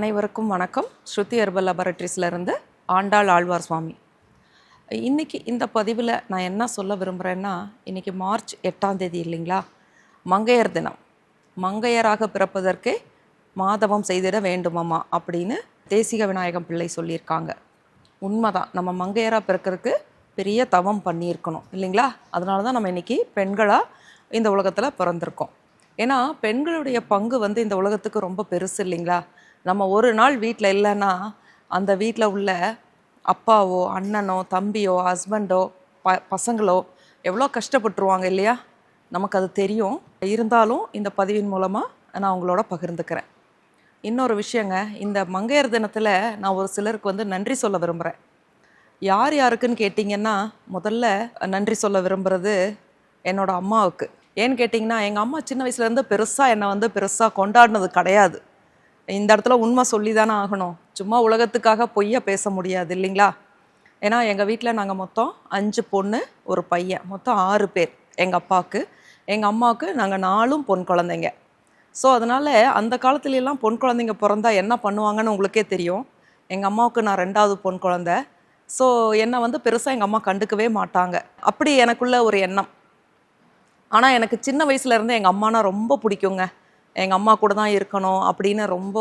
அனைவருக்கும் வணக்கம். ஸ்ருதி ஹெர்பல் லெபரட்டரிஸ்லேருந்து ஆண்டாள் ஆழ்வார் சுவாமி. இன்றைக்கி இந்த பதிவில் நான் என்ன சொல்ல விரும்புகிறேன்னா இன்றைக்கி மார்ச் எட்டாம் தேதி இல்லைங்களா? மங்கையர் தினம். மங்கையராக பிறப்பதற்கே மாதவம் செய்திட வேண்டுமம்மா அப்படின்னு தேசிக விநாயகம் பிள்ளை சொல்லியிருக்காங்க. உண்மைதான். நம்ம மங்கையராக பிறக்கிறதுக்கு பெரிய தவம் பண்ணியிருக்கணும் இல்லைங்களா? அதனால தான் நம்ம இன்றைக்கி பெண்களாக இந்த உலகத்தில் பிறந்திருக்கோம். ஏன்னா பெண்களுடைய பங்கு வந்து இந்த உலகத்துக்கு ரொம்ப பெருசு இல்லைங்களா? நம்ம ஒரு நாள் வீட்டில் இல்லைன்னா அந்த வீட்டில் உள்ள அப்பாவோ அண்ணனோ தம்பியோ ஹஸ்பண்டோ ப பசங்களோ எவ்வளோ கஷ்டப்பட்டுருவாங்க இல்லையா? நமக்கு அது தெரியும். இருந்தாலும் இந்த பதிவின் மூலமாக நான் உங்களோட பகிர்ந்துக்கிறேன். இன்னொரு விஷயங்க இந்த மங்கையர் தினத்தில் நான் ஒரு சிலருக்கு வந்து நன்றி சொல்ல விரும்புகிறேன் யார் யாருக்குன்னு கேட்டிங்கன்னா முதல்ல நன்றி சொல்ல விரும்புகிறது என்னோடய அம்மாவுக்கு. ஏன்னு கேட்டிங்கன்னா எங்கள் அம்மா சின்ன வயசுலேருந்து பெருசாக என்னை வந்து பெருசாக கொண்டாடினது கிடையாது. இந்த இடத்துல உண்மை சொல்லி தானே ஆகணும். சும்மா உலகத்துக்காக பொய்யா பேச முடியாது இல்லைங்களா? ஏன்னா எங்கள் வீட்டில் நாங்கள் மொத்தம் அஞ்சு பொண்ணு ஒரு பையன். மொத்தம் ஆறு பேர் எங்கள் அப்பாவுக்கு எங்கள் அம்மாவுக்கு நாங்கள் நாலும் பொன் குழந்தைங்க. ஸோ அதனால் அந்த காலத்துலலாம் பொன் குழந்தைங்க பிறந்தா என்ன பண்ணுவாங்கன்னு உங்களுக்கே தெரியும். எங்கள் அம்மாவுக்கு நான் ரெண்டாவது பொன் குழந்த. ஸோ என்னை வந்து பெருசாக எங்கள் அம்மா கண்டுக்கவே மாட்டாங்க. அப்படி எனக்குள்ள ஒரு எண்ணம். ஆனால் எனக்கு சின்ன வயசுலேருந்து எங்கள் அம்மானா ரொம்ப பிடிக்குங்க. எங்கள் அம்மா கூட தான் இருக்கணும் அப்படின்னு ரொம்ப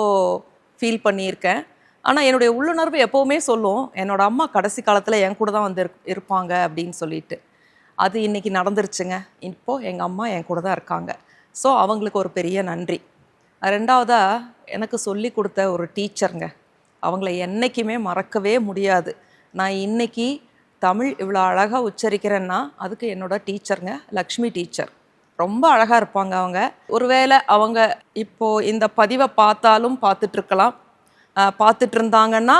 ஃபீல் பண்ணியிருக்கேன். ஆனால் என்னுடைய உள்ளுணர்வு எப்போவுமே சொல்லும் என்னோட அம்மா கடைசி காலத்தில் என் கூட தான் வந்து இருப்பாங்க அப்படின்னு சொல்லிட்டு. அது இன்னைக்கு நடந்துருச்சுங்க. இப்போது எங்கள் அம்மா என் கூட தான் இருக்காங்க. ஸோ அவங்களுக்கு ஒரு பெரிய நன்றி. ரெண்டாவதாக எனக்கு சொல்லி கொடுத்த ஒரு டீச்சருங்க. அவங்கள என்றைக்குமே மறக்கவே முடியாது. நான் இன்னைக்கு தமிழ் இவ்வளோ அழகாக உச்சரிக்கிறேன்னா அதுக்கு என்னோடய டீச்சருங்க லக்ஷ்மி டீச்சர். ரொம்ப அழகாக இருப்பாங்க அவங்க. ஒருவேளை அவங்க இப்போது இந்த பதிவை பார்த்தாலும் பார்த்துட்டு இருக்கலாம் பார்த்துட்டு இருந்தாங்கன்னா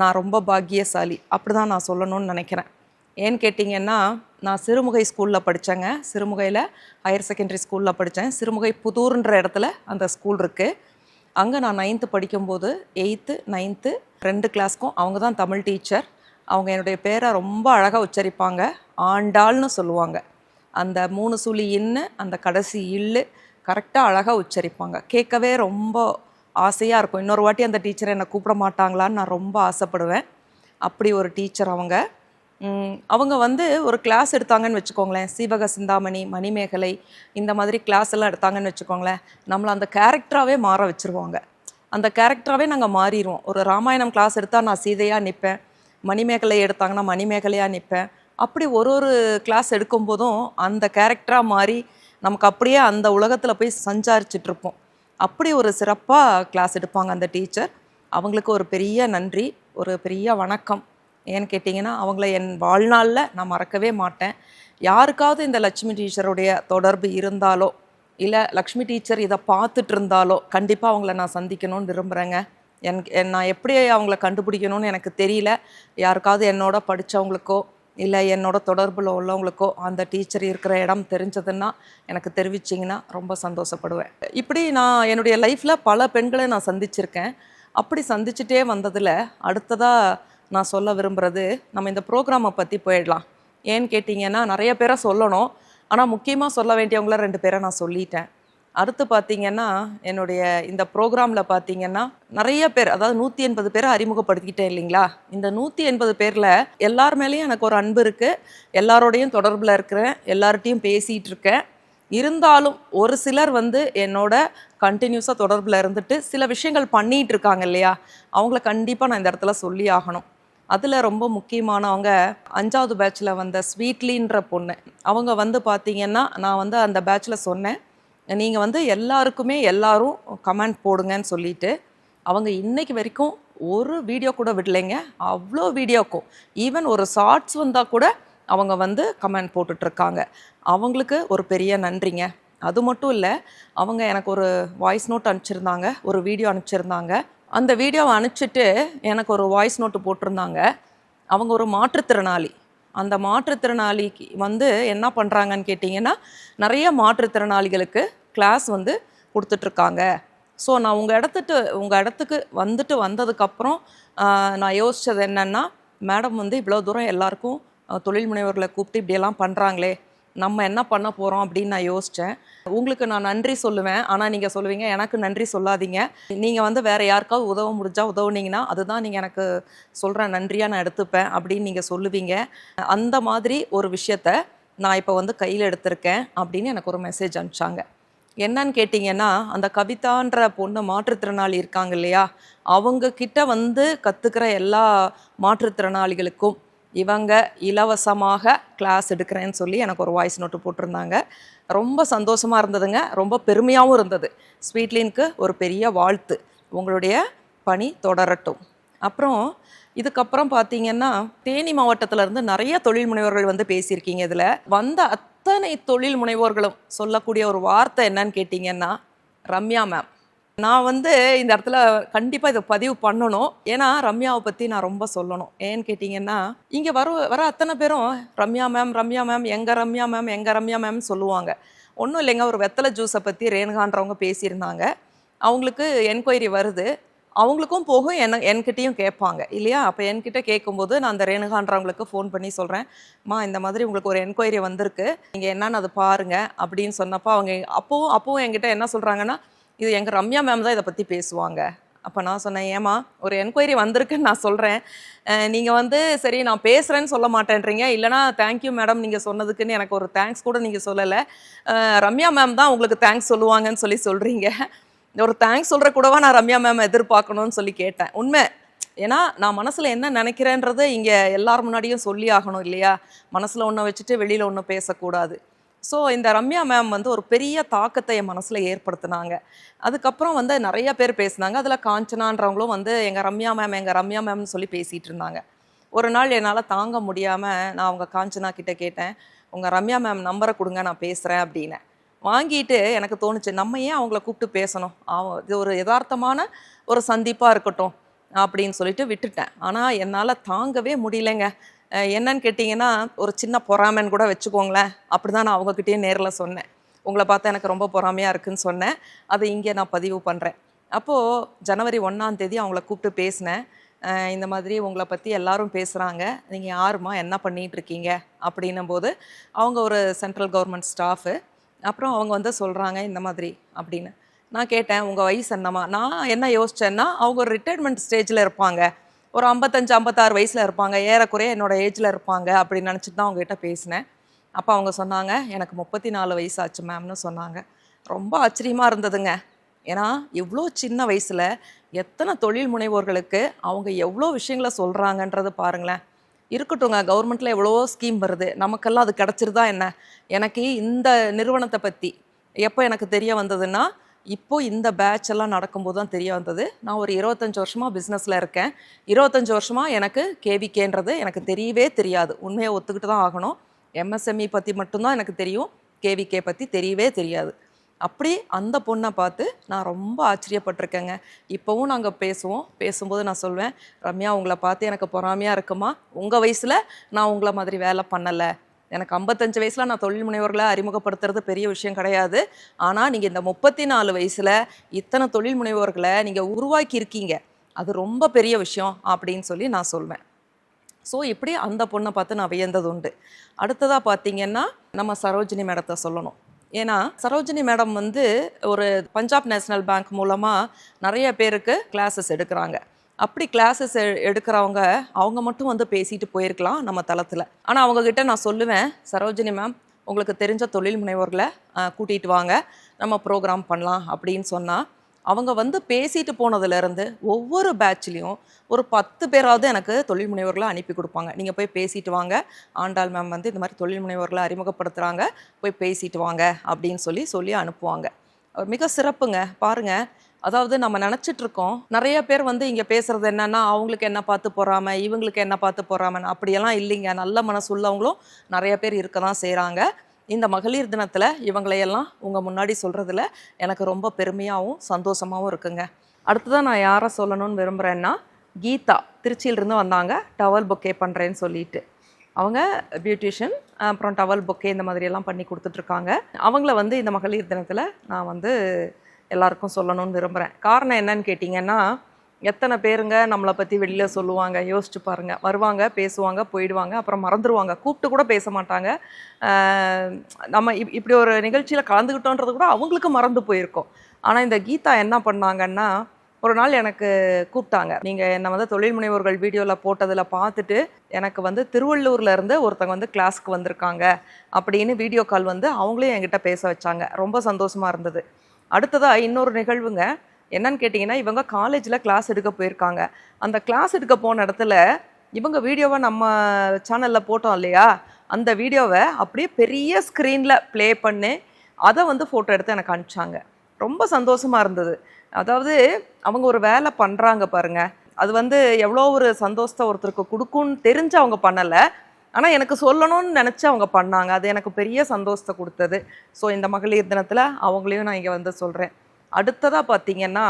நான் ரொம்ப பாக்கியசாலி. அப்படி தான் நான் சொல்லணும்னு நினைக்கிறேன். ஏன்னு கேட்டிங்கன்னா நான் சிறுமுகை ஸ்கூலில் படித்தேங்க சிறுமுகையில் ஹையர் செகண்டரி ஸ்கூலில் படித்தேன் சிறுமுகை புதூர்ன்ற இடத்துல அந்த ஸ்கூல் இருக்குது அங்கே நான் நைன்த்து படிக்கும்போது எயித்து நைன்த்து ரெண்டு கிளாஸ்க்கும் அவங்க தான் தமிழ் டீச்சர் அவங்க என்னுடைய பேரை ரொம்ப அழகாக உச்சரிப்பாங்க. ஆண்டாள்னு சொல்லுவாங்க. அந்த மூணு சுழி இன்னு அந்த கடைசி இல்லு கரெக்டாக அழகாக உச்சரிப்பாங்க. கேட்கவே ரொம்ப ஆசையாக இருக்கும். இன்னொரு வாட்டி அந்த டீச்சரை என்னை கூப்பிட மாட்டாங்களான்னு நான் ரொம்ப ஆசைப்படுவேன். அப்படி ஒரு டீச்சர் அவங்க. அவங்க வந்து ஒரு கிளாஸ் எடுத்தாங்கன்னு வச்சுக்கோங்களேன். சீவக சிந்தாமணி மணிமேகலை இந்த மாதிரி கிளாஸ் எல்லாம் எடுத்தாங்கன்னு வச்சுக்கோங்களேன். நம்மளை அந்த கேரக்டராகவே மாற வச்சுருவாங்க. அந்த கேரக்டராகவே நாங்கள் மாறிடுவோம் ஒரு ராமாயணம் கிளாஸ் எடுத்தால் நான் சீதையாக நிற்பேன் மணிமேகலை எடுத்தாங்கன்னா மணிமேகலையாக நிற்பேன் அப்படி ஒரு ஒரு கிளாஸ் எடுக்கும்போதும் அந்த கேரக்டராக மாறி நமக்கு அப்படியே அந்த உலகத்தில் போய் சஞ்சாரிச்சிட்டு இருப்போம். அப்படி ஒரு சிறப்பாக கிளாஸ் எடுப்பாங்க அந்த டீச்சர் அவங்களுக்கு ஒரு பெரிய நன்றி ஒரு பெரிய வணக்கம். ஏன்னு கேட்டிங்கன்னா அவங்கள என் வாழ்நாளில் நான் மறக்கவே மாட்டேன். யாருக்காவது இந்த லட்சுமி டீச்சருடைய தொடர்பு இருந்தாலோ இல்லை லக்ஷ்மி டீச்சர் இதை பார்த்துட்டு இருந்தாலோ கண்டிப்பாக அவங்கள நான் சந்திக்கணும்னு விரும்புகிறேங்க என் நான் எப்படி அவங்கள கண்டுபிடிக்கணும்னு எனக்கு தெரியல. யாருக்காவது என்னோட படித்தவங்களுக்கோ இல்லை என்னோட தொடர்பில் உள்ளவங்களுக்கோ அந்த டீச்சர் இருக்கிற இடம் தெரிஞ்சதுன்னா எனக்கு தெரிவிச்சிங்கன்னா ரொம்ப சந்தோஷப்படுவேன். இப்படி நான் என்னுடைய லைஃப்பில் பல பெண்களை நான் சந்திச்சிருக்கேன். அப்படி சந்திச்சுட்டே வந்ததில் அடுத்ததாக நான் சொல்ல விரும்புகிறது நம்ம இந்த ப்ரோக்ராமை பற்றி போயிடலாம். ஏன்னு கேட்டிங்கன்னா நிறைய பேரை சொல்லணும். ஆனால் முக்கியமாக சொல்ல வேண்டியவங்கள ரெண்டு பேரை நான் சொல்லிட்டேன். அடுத்து பார்த்தீங்கன்னா என்னுடைய இந்த ப்ரோக்ராமில் பார்த்தீங்கன்னா நிறைய பேர் அதாவது நூற்றி எண்பது பேரை அறிமுகப்படுத்திக்கிட்டேன் இல்லைங்களா? இந்த நூற்றி எண்பது பேரில் எல்லார் மேலேயும் எனக்கு ஒரு அன்பு இருக்குது எல்லாரோடையும் தொடர்பில் இருக்கிறேன். எல்லார்ட்டையும் பேசிகிட்டு இருக்கேன். இருந்தாலும் ஒரு சிலர் வந்து என்னோட கண்டினியூஸாக தொடர்பில் இருந்துட்டு சில விஷயங்கள் பண்ணிகிட்டு இருக்காங்க இல்லையா? அவங்கள கண்டிப்பாக நான் இந்த இடத்துல சொல்லி ஆகணும். அதில் ரொம்ப முக்கியமானவங்க அஞ்சாவது பேட்சில் வந்த ஸ்வீட்லின்ற பொண்ணு. அவங்க வந்து பார்த்தீங்கன்னா நான் வந்து அந்த பேட்சில் சொன்னேன். நீங்கள் வந்து எல்லாருக்குமே எல்லாரும் கமெண்ட் போடுங்கன்னு சொல்லிட்டு அவங்க இன்னைக்கு வரைக்கும் ஒரு வீடியோ கூட விடலைங்க. அவ்வளோ வீடியோக்கும் ஈவன் ஒரு ஷார்ட்ஸ் வந்தால் கூட அவங்க வந்து கமெண்ட் போட்டுட்ருக்காங்க. அவங்களுக்கு ஒரு பெரிய நன்றிங்க. அது மட்டும் இல்லை அவங்க எனக்கு ஒரு வாய்ஸ் நோட் அனுப்பிச்சிருந்தாங்க ஒரு வீடியோ அனுப்பிச்சிருந்தாங்க. அந்த வீடியோவை அனுப்பிச்சிட்டு எனக்கு ஒரு வாய்ஸ் நோட்டு போட்டிருந்தாங்க. அவங்க ஒரு மாற்றுத்திறனாளி. அந்த மாற்றுத்திறனாளிக்கு வந்து என்ன பண்ணுறாங்கன்னு கேட்டிங்கன்னா நிறைய மாற்றுத்திறனாளிகளுக்கு கிளாஸ் வந்து கொடுத்துட்ருக்காங்க. ஸோ நான் உங்கள் இடத்துட்டு உங்கள் இடத்துக்கு வந்துட்டு வந்ததுக்கப்புறம் நான் யோசித்தது என்னென்னா மேடம் வந்து இவ்வளோ தூரம் எல்லாருக்கும் தொழில் முனைவர்களை கூப்பிட்டு இப்படியெல்லாம் பண்ணுறாங்களே நம்ம என்ன பண்ண போகிறோம் அப்படின்னு நான் யோசித்தேன் உங்களுக்கு நான் நன்றி சொல்லுவேன். ஆனால் நீங்கள் சொல்லுவீங்க எனக்கு நன்றி சொல்லாதீங்க. நீங்கள் வந்து வேறு யாருக்காவது உதவ முடிஞ்சால் உதவுனீங்கன்னா அதுதான் நீங்கள் எனக்கு சொல்கிற நன்றியாக நான் எடுத்துப்பேன் அப்படின்னு நீங்கள் சொல்லுவீங்க. அந்த மாதிரி ஒரு விஷயத்த நான் இப்போ வந்து கையில் எடுத்திருக்கேன் அப்படின்னு எனக்கு ஒரு மெசேஜ் அனுப்பிச்சாங்க. என்னன்னு கேட்டிங்கன்னா அந்த கவிதான்ற பொண்ணு மாற்றுத்திறனாளி இருக்காங்க இல்லையா? அவங்க கிட்ட வந்து கற்றுக்கிற எல்லா மாற்றுத்திறனாளிகளுக்கும் இவங்க இலவசமாக கிளாஸ் எடுக்கிறேன்னு சொல்லி எனக்கு ஒரு வாய்ஸ் நோட்டு போட்டிருந்தாங்க. ரொம்ப சந்தோஷமாக இருந்ததுங்க. ரொம்ப பெருமையாகவும் இருந்தது. ஸ்வீட்லினுக்கு ஒரு பெரிய வாழ்த்து. உங்களுடைய பணி தொடரட்டும். அப்புறம் இதுக்கப்புறம் பார்த்தீங்கன்னா தேனி மாவட்டத்திலேருந்து நிறைய தொழில் முனைவர்கள் வந்து பேசியிருக்கீங்க இதில். வந்த அத்தனை தொழில் முனைவோர்களும் சொல்லக்கூடிய ஒரு வார்த்தை என்னன்னு கேட்டிங்கன்னா ரம்யா மேம் நான் வந்து இந்த இடத்துல கண்டிப்பாக இதை பதிவு பண்ணணும். ஏன்னா ரம்யாவை பற்றி நான் ரொம்ப சொல்லணும். ஏன்னு கேட்டிங்கன்னா இங்கே வர வர அத்தனை பேரும் ரம்யா மேம் ரம்யா மேம் எங்கள் ரம்யா மேம் எங்கள் ரம்யா மேம் சொல்லுவாங்க. ஒன்றும் இல்லைங்க ஒரு வெத்தலை ஜூஸை பற்றி ரேணுகான்றவங்க பேசியிருந்தாங்க. அவங்களுக்கு என்கொயரி வருது. அவங்களுக்கும் போகும் என்ன என்கிட்டையும் கேட்பாங்க. இல்லையா? அப்போ என்கிட்ட கேட்கும்போது நான் அந்த ரேணுகான்றவங்களுக்கு ஃபோன் பண்ணி சொல்கிறேன் மா இந்த மாதிரி உங்களுக்கு ஒரு என்கொயரி வந்திருக்கு. நீங்கள் என்னன்னு அதை பாருங்கள் அப்படின்னு சொன்னப்போ அவங்க அப்போவும் அப்போவும் என்கிட்ட என்ன சொல்கிறாங்கன்னா இது எங்கள் ரம்யா மேம் தான் இதை பற்றி பேசுவாங்க. அப்போ நான் சொன்னேன் ஏமா ஒரு என்கொயரி வந்திருக்குன்னு நான் சொல்கிறேன் நீங்கள் வந்து சரி நான் பேசுகிறேன்னு சொல்ல மாட்டேன்றீங்க. இல்லைனா தேங்க்யூ மேடம் நீங்கள் சொன்னதுக்குன்னு எனக்கு ஒரு தேங்க்ஸ் கூட நீங்கள் சொல்லலை. ரம்யா மேம் தான் உங்களுக்கு தேங்க்ஸ் சொல்லுவாங்கன்னு சொல்லி சொல்கிறீங்க ஒரு தேங்க்ஸ் சொல்கிற கூடவா நான் ரம்யா மேம் எதிர்பார்க்கணும்னு சொல்லி கேட்டேன். உண்மை. ஏன்னா நான் மனசில் என்ன நினைக்கிறேன்றதை இங்கே எல்லார் முன்னாடியும் சொல்லி ஆகணும் இல்லையா? மனசில் ஒன்று வச்சுட்டு வெளியில் ஒன்று பேசக்கூடாது. ஸோ இந்த ரம்யா மேம் வந்து ஒரு பெரிய தாக்கத்தை என் மனசில் ஏற்படுத்தினாங்க. அதுக்கப்புறம் வந்து நிறைய பேர் பேசினாங்க. அதில் காஞ்சனான்றவங்களும் வந்து எங்கள் ரம்யா மேம் எங்கள் ரம்யா மேம்னு சொல்லி பேசிகிட்டு இருந்தாங்க. ஒரு நாள் என்னால் தாங்க முடியாமல் நான் அவங்க காஞ்சனா கிட்டே கேட்டேன். உங்கள் ரம்யா மேம் நம்பரை கொடுங்க நான் பேசுகிறேன் அப்படின்னு. வாங்கிட்டு எனக்கு தோணுச்சு நம்ம ஏன் அவங்கள கூப்பிட்டு பேசணும்? அவ- இது ஒரு யதார்த்தமான ஒரு சந்திப்பாக இருக்கட்டும் அப்படின்னு சொல்லிட்டு விட்டுட்டேன். ஆனால் என்னால் தாங்கவே முடியலைங்க. என்னன்னு கேட்டிங்கன்னா ஒரு சின்ன பொறாமைன்னு கூட வச்சுக்கோங்களேன். அப்படி தான் நான் அவங்கக்கிட்டேயே நேரில் சொன்னேன். உங்களை பார்த்தா எனக்கு ரொம்ப பொறாமையாக இருக்குன்னு சொன்னேன். அதை இங்கே நான் பதிவு பண்ணுறேன் அப்போது ஜனவரி ஒன்றாம் தேதி அவங்கள கூப்பிட்டு பேசினேன். இந்த மாதிரி உங்களை பற்றி எல்லாரும் பேசுகிறாங்க நீங்கள் யாருமா என்ன பண்ணிகிட்டு இருக்கீங்க? அப்படின்னும் போது அவங்க ஒரு சென்ட்ரல் கவர்மெண்ட் ஸ்டாஃபு அப்புறம் அவங்க வந்து சொல்கிறாங்க இந்த மாதிரி அப்படின்னு. நான் கேட்டேன் உங்கள் வயசு என்னம்மா? நான் என்ன யோசிச்சேன்னா அவங்க ஒரு ரிட்டையர்மெண்ட் ஸ்டேஜில் இருப்பாங்க. ஒரு ஐம்பத்தஞ்சு ஐம்பத்தாறு வயசில் இருப்பாங்க. ஏறக்குறைய என்னோட ஏஜில் இருப்பாங்க அப்படின்னு நினச்சிட்டு தான் அவங்ககிட்ட பேசினேன். அப்போ அவங்க சொன்னாங்க எனக்கு முப்பத்தி நாலு வயசு ஆச்சு மேம்னு சொன்னாங்க. ரொம்ப ஆச்சரியமாக இருந்ததுங்க. ஏன்னா இவ்வளோ சின்ன வயசில் எத்தனை தொழில் முனைவோர்களுக்கு அவங்க எவ்வளோ விஷயங்களை சொல்கிறாங்கன்றது பாருங்களேன். இருக்கட்டுங்க கவர்மெண்ட்டில் எவ்வளவோ ஸ்கீம் வருது. நமக்கெல்லாம் அது கிடச்சிருதா என்ன? எனக்கு இந்த நிறுவனத்தை பற்றி எப்போ எனக்கு தெரிய வந்ததுன்னா இப்போ இந்த பேட்ச் எல்லாம் நடக்கும்போது தான் தெரிய வந்தது. நான் ஒரு இருபத்தஞ்சி வருஷமாக பிஸ்னஸில் இருக்கேன். இருபத்தஞ்சி வருஷமாக எனக்கு கேவிகேன்றது எனக்கு தெரியவே தெரியாது. உண்மையை ஒத்துக்கிட்டு தான் ஆகணும் எம்எஸ்எம்இ பற்றி மட்டும்தான் எனக்கு தெரியும். கேவிகே பற்றி தெரியவே தெரியாது. அப்படி அந்த பொண்ணை பார்த்து நான் ரொம்ப ஆச்சரியப்பட்டிருக்கேங்க. இப்போவும் நாங்கள் பேசுவோம். பேசும்போது நான் சொல்வேன் ரம்யா உங்களை பார்த்து எனக்கு பொறாமையாக இருக்குமா? உங்கள் வயசில் நான் உங்களை மாதிரி வேலை பண்ணலை. எனக்கு ஐம்பத்தஞ்சு வயசில் நான் தொழில் முனைவர்களை அறிமுகப்படுத்துறது பெரிய விஷயம் கிடையாது. ஆனால் நீங்கள் இந்த முப்பத்தி நாலு வயசில் இத்தனை தொழில் முனைவோர்களை நீங்கள் உருவாக்கி இருக்கீங்க அது ரொம்ப பெரிய விஷயம் அப்படின்னு சொல்லி நான் சொல்வேன். ஸோ இப்படி அந்த பொண்ணை பார்த்து நான் வியந்தது உண்டு. அடுத்ததாக பார்த்தீங்கன்னா நம்ம சரோஜினி மேடத்தை சொல்லணும். ஏன்னா சரோஜினி மேடம் வந்து ஒரு பஞ்சாப் நேஷனல் பேங்க் மூலமாக நிறைய பேருக்கு கிளாஸஸ் எடுக்கிறாங்க. அப்படி கிளாஸஸ் எடுக்கிறவங்க அவங்க மட்டும் வந்து பேசிட்டு போயிருக்கலாம் நம்ம தளத்தில். ஆனால் அவங்கக்கிட்ட நான் சொல்லுவேன் சரோஜினி மேம் உங்களுக்கு தெரிஞ்ச தொழில் முனைவோர்களை கூட்டிகிட்டு வாங்க. நம்ம ப்ரோக்ராம் பண்ணலாம் அப்படின்னு சொன்னால் அவங்க வந்து பேசிட்டு போனதுலேருந்து ஒவ்வொரு பேட்ச்லேயும் ஒரு பத்து பேராவது எனக்கு தொழில் முனைவர்களை அனுப்பி கொடுப்பாங்க. நீங்கள் போய் பேசிட்டு வாங்க. ஆண்டாள் மேம் வந்து இந்த மாதிரி தொழில் முனைவர்களை அறிமுகப்படுத்துகிறாங்க போய் பேசிட்டு வாங்க அப்படின்னு சொல்லி சொல்லி அனுப்புவாங்க. மிக சிறப்புங்க. பாருங்கள் அதாவது நம்ம நினச்சிட்டு இருக்கோம் நிறைய பேர் வந்து இங்கே பேசுறது என்னன்னா அவங்களுக்கு என்ன பார்த்து போறாம இவங்களுக்கு என்ன பார்த்து போறாமன்னு. அப்படியெல்லாம் இல்லைங்க. நல்ல மனசு உள்ளவங்களும் நிறைய பேர் இருக்க தான் செய்கிறாங்க இந்த மகளிர் தினத்தில் இவங்களையெல்லாம் உங்கள் முன்னாடி சொல்கிறதுல எனக்கு ரொம்ப பெருமையாகவும் சந்தோஷமாகவும் இருக்குங்க. அடுத்ததான் நான் யாரை சொல்லணும்னு விரும்புகிறேன்னா கீதா திருச்சியிலிருந்து வந்தாங்க. டவல் பொக்கே பண்ணுறேன்னு சொல்லிட்டு. அவங்க பியூட்டிஷியன் அப்புறம் டவல் பொக்கே இந்த மாதிரியெல்லாம் பண்ணி கொடுத்துட்ருக்காங்க. அவங்கள வந்து இந்த மகளிர் தினத்தில் நான் வந்து எல்லாருக்கும் சொல்லணும்னு விரும்புகிறேன் காரணம் என்னன்னு கேட்டிங்கன்னா எத்தனை பேருங்க நம்மளை பற்றி வெளியில் சொல்லுவாங்க யோசிச்சு பாருங்க. வருவாங்க பேசுவாங்க போயிடுவாங்க அப்புறம் மறந்துடுவாங்க கூப்பிட்டு கூட பேச மாட்டாங்க. நம்ம இப் இப்படி ஒரு நிகழ்ச்சியில் கலந்துக்கிட்டோன்றது கூட அவங்களுக்கு மறந்து போயிருக்கோம். ஆனால் இந்த கீதா என்ன பண்ணாங்கன்னா ஒரு நாள் எனக்கு கூப்பிட்டாங்க. நீங்கள் என்னை வந்து தொழில் முனைவோர்கள் வீடியோவில் போட்டதில் பார்த்துட்டு எனக்கு வந்து திருவள்ளூர்ல இருந்து ஒருத்தங்க வந்து கிளாஸ்க்கு வந்திருக்காங்க அப்படின்னு வீடியோ கால் வந்து அவங்களையும் என்கிட்ட பேச வச்சாங்க. ரொம்ப சந்தோஷமாக இருந்தது. அடுத்ததாக இன்னொரு நிகழ்வுங்க. என்னன்னு கேட்டிங்கன்னா இவங்க காலேஜில் கிளாஸ் எடுக்க போயிருக்காங்க. அந்த கிளாஸ் எடுக்க போன இடத்துல இவங்க வீடியோவை நம்ம சேனலில் போட்டோம் இல்லையா? அந்த வீடியோவை அப்படியே பெரிய ஸ்க்ரீனில் ப்ளே பண்ணி அதை வந்து ஃபோட்டோ எடுத்து எனக்கு அனுப்பிச்சாங்க. ரொம்ப சந்தோஷமாக இருந்தது. அதாவது அவங்க ஒரு வேலை பண்ணுறாங்க பாருங்கள் அது வந்து எவ்வளோ ஒரு சந்தோஷத்தை ஒருத்தருக்கு கொடுக்கும்னு தெரிஞ்சு அவங்க பண்ணலை. ஆனால் எனக்கு சொல்லணும்னு நினச்சி அவங்க பண்ணாங்க. அது எனக்கு பெரிய சந்தோஷத்தை கொடுத்தது. ஸோ இந்த மகளிர் தினத்தில் அவங்களையும் நான் இங்கே வந்து சொல்கிறேன் அடுத்ததாக பார்த்தீங்கன்னா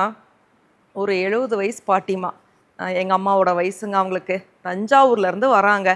ஒரு எழுபது வயசு பாட்டிமா எங்கள் அம்மாவோட வயசுங்க அவங்களுக்கு. தஞ்சாவூர்லேருந்து வராங்க.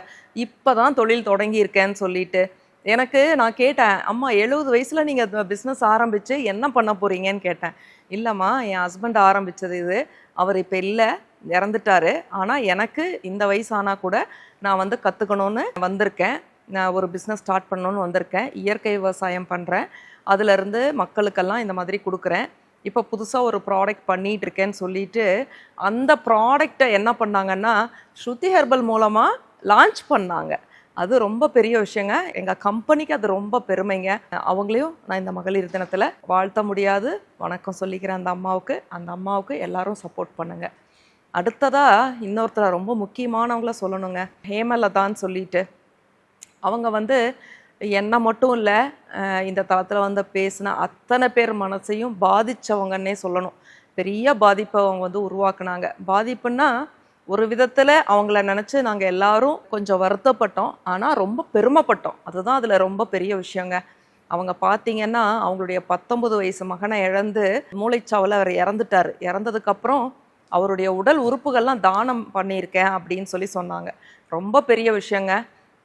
இப்போ தான் தொழில் தொடங்கியிருக்கேன்னு சொல்லிட்டு எனக்கு நான் கேட்டேன் அம்மா எழுபது வயசில் நீங்கள் பிஸ்னஸ் ஆரம்பித்து என்ன பண்ண போகிறீங்கன்னு கேட்டேன். இல்லைம்மா என் ஹஸ்பண்ட் ஆரம்பித்தது இது. அவர் இப்போ இல்லை இறந்துட்டாரு. ஆனால் எனக்கு இந்த வயசானா கூட நான் வந்து கற்றுக்கணுன்னு வந்திருக்கேன். நான் ஒரு பிஸ்னஸ் ஸ்டார்ட் பண்ணணும்னு வந்திருக்கேன். இயற்கை விவசாயம் பண்ணுறேன் அதுலேருந்து மக்களுக்கெல்லாம் இந்த மாதிரி கொடுக்குறேன். இப்போ புதுசாக ஒரு ப்ராடக்ட் பண்ணிகிட்ருக்கேன்னு சொல்லிட்டு அந்த ப்ராடக்டை என்ன பண்ணாங்கன்னா ஸ்ருதி ஹெர்பல் மூலமாக லான்ச் பண்ணாங்க. அது ரொம்ப பெரிய விஷயங்க. எங்கள் கம்பெனிக்கு அது ரொம்ப பெருமைங்க. அவங்களையும் நான் இந்த மகளிர் தினத்தில் வாழ்த்த முடியாது. வணக்கம் சொல்லிக்கிறேன் அந்த அம்மாவுக்கு அந்த அம்மாவுக்கு எல்லாரும் சப்போர்ட் பண்ணுங்க. அடுத்ததாக இன்னொருத்தர் ரொம்ப முக்கியமானவங்கள சொல்லணுங்க. ஹேமலதான்னு சொல்லிட்டு. அவங்க வந்து என்ன மட்டும் இல்லை இந்த தளத்தில் வந்து பேசின அத்தனை பேர் மனசையும் பாதித்தவங்கன்னே சொல்லணும். பெரிய பாதிப்பை அவங்க வந்து உருவாக்குனாங்க. பாதிப்புன்னா ஒரு விதத்தில் அவங்கள நினச்சி நாங்கள் எல்லாரும் கொஞ்சம் வருத்தப்பட்டோம். ஆனால் ரொம்ப பெருமைப்பட்டோம். அதுதான் அதில் ரொம்ப பெரிய விஷயங்க. அவங்க பார்த்தீங்கன்னா அவங்களுடைய பத்தொன்பது வயசு மகனை இழந்து மூளைச்சாவில் அவர் இறந்துட்டார். இறந்ததுக்கப்புறம் அவருடைய உடல் உறுப்புகள்லாம் தானம் பண்ணியிருக்கேன் அப்படின்னு சொல்லி சொன்னாங்க. ரொம்ப பெரிய விஷயங்க.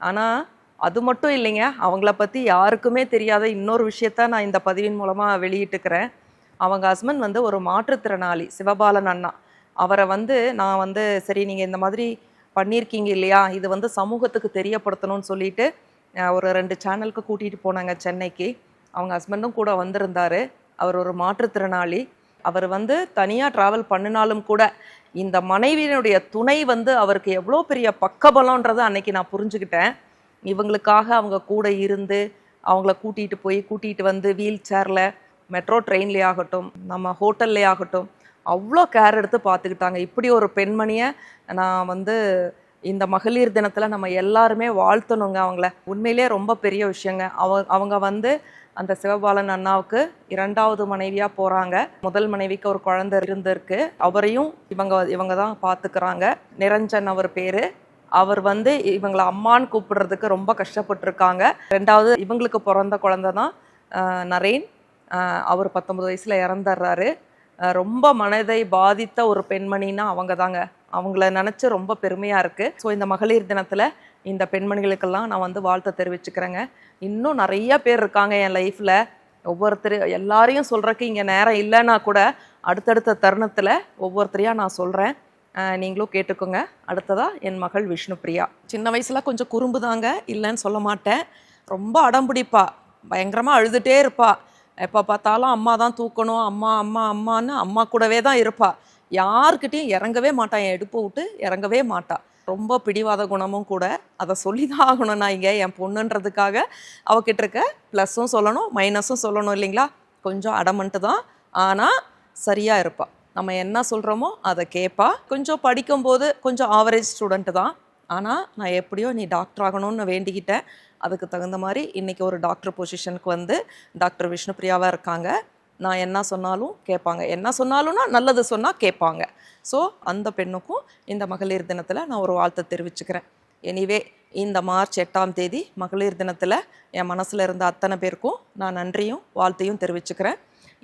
ஆனால் அது மட்டும் இல்லைங்க. அவங்கள பற்றி யாருக்குமே தெரியாத இன்னொரு விஷயத்த நான் இந்த பதிவின் மூலமாக வெளியிட்டுக்கிறேன். அவங்க ஹஸ்பண்ட் வந்து ஒரு மாற்றுத்திறனாளி சிவபாலன் அண்ணா. அவரை வந்து நான் வந்து சரி நீங்கள் இந்த மாதிரி பண்ணியிருக்கீங்க இல்லையா? இது வந்து சமூகத்துக்கு தெரியப்படுத்தணும்னு சொல்லிட்டு ஒரு ரெண்டு சேனலுக்கு கூட்டிகிட்டு போனாங்க சென்னைக்கு. அவங்க ஹஸ்பண்டும் கூட வந்திருந்தார். அவர் ஒரு மாற்றுத்திறனாளி. அவர் வந்து தனியாக ட்ராவல் பண்ணினாலும் கூட இந்த மனைவியினுடைய துணை வந்து அவருக்கு எவ்வளோ பெரிய பக்கபலன்றதை அன்னைக்கு நான் புரிஞ்சுக்கிட்டேன். இவங்களுக்காக அவங்க கூட இருந்து அவங்கள கூட்டிகிட்டு போய் கூட்டிகிட்டு வந்து வீல் சேரில் மெட்ரோ ட்ரெயின்லேயே ஆகட்டும் நம்ம ஹோட்டல்லே ஆகட்டும் அவ்வளோ கேர் எடுத்து பார்த்துக்கிட்டாங்க. இப்படி ஒரு பெண்மணியை நான் வந்து இந்த மகளிர் தினத்தில் நம்ம எல்லாருமே வாழ்த்தணுங்க அவங்கள. உண்மையிலேயே ரொம்ப பெரிய விஷயங்க. அவ அவங்க வந்து அந்த சிவபாலன் அண்ணாவுக்கு இரண்டாவது மனைவியாக போகிறாங்க முதல் மனைவிக்கு ஒரு குழந்தை இருந்திருக்கு. அவரையும் இவங்க இவங்க தான் பார்த்துக்கிறாங்க. நிரஞ்சன் அவர் பேர். அவர் வந்து இவங்களை அம்மான்னு கூப்பிடுறதுக்கு ரொம்ப கஷ்டப்பட்டிருக்காங்க. ரெண்டாவது இவங்களுக்கு பிறந்த குழந்தை தான் நரேன். அவர் பத்தொன்பது வயசில் இறந்துடுறாரு. ரொம்ப மனதை பாதித்த ஒரு பெண்மணின்னா அவங்க தாங்க அவங்கள நினச்சி ரொம்ப பெருமையாக இருக்குது ஸோ இந்த மகளிர் தினத்தில் இந்த பெண்மணிகளுக்கெல்லாம் நான் வந்து வாழ்த்தை தெரிவிச்சுக்கிறேங்க. இன்னும் நிறைய பேர் இருக்காங்க என் லைஃப்பில் ஒவ்வொருத்தர் எல்லாரையும் சொல்கிறக்கு இங்கே நேரம் இல்லைன்னா கூட அடுத்தடுத்த தருணத்தில் ஒவ்வொருத்தரையாக நான் சொல்கிறேன் நீங்களும் கேட்டுக்கோங்க. அடுத்ததா என் மகள் விஷ்ணுபிரியா சின்ன வயசில் கொஞ்சம் குறும்பு தாங்க இல்லைன்னு சொல்ல மாட்டேன். ரொம்ப அடம்பிடிப்பா. பயங்கரமாக அழுதுகிட்டே இருப்பாள் எப்போ பார்த்தாலும் அம்மா தான் தூக்கணும் அம்மா அம்மா அம்மான்னு அம்மா கூடவே தான் இருப்பா. யார்கிட்டயும் இறங்கவே மாட்டான் என் எடுப்பு விட்டு இறங்கவே மாட்டாள் ரொம்ப பிடிவாத குணமும் கூட அதை சொல்லி தான் ஆகணும் நான் இங்கே என் பொண்ணுன்றதுக்காக அவகிட்ட இருக்க ப்ளஸ்ஸும் சொல்லணும் மைனஸும் சொல்லணும் இல்லைங்களா? கொஞ்சம் அடமன்ட்டு தான். ஆனால் சரியாக இருப்பாள் நம்ம என்ன சொல்கிறோமோ அதை கேட்பா கொஞ்சம் படிக்கும்போது கொஞ்சம் ஆவரேஜ் ஸ்டூடெண்ட்டு தான். ஆனால் நான் எப்படியோ நீ டாக்டர் ஆகணும்னு வேண்டிக்கிட்டேன். அதுக்கு தகுந்த மாதிரி இன்றைக்கி ஒரு டாக்டர் பொசிஷனுக்கு வந்து டாக்டர் விஷ்ணுபிரியாவாக இருக்காங்க. நான் என்ன சொன்னாலும் கேட்பாங்க. என்ன சொன்னாலும்னா நல்லது சொன்னால் கேட்பாங்க. ஸோ அந்த பெண்ணுக்கும் இந்த மகளிர் தினத்தில் நான் ஒரு வாழ்த்தை தெரிவிச்சுக்கிறேன். எனிவே இந்த மார்ச் எட்டாம் தேதி மகளிர் தினத்தில் என் மனசில் இருந்த அத்தனை பேருக்கும் நான் நன்றியும் வாழ்த்தையும் தெரிவிச்சுக்கிறேன்.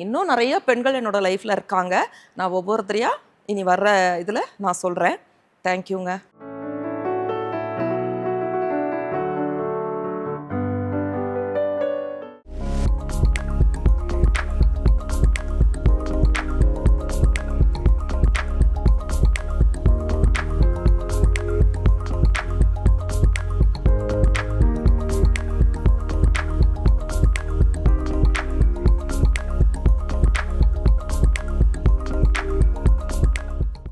இன்னும் நிறைய பெண்கள் என்னோடய லைஃப்பில் இருக்காங்க. நான் ஒவ்வொருத்தரையாக இனி வர்ற இதில் நான் சொல்கிறேன் தேங்க்யூங்க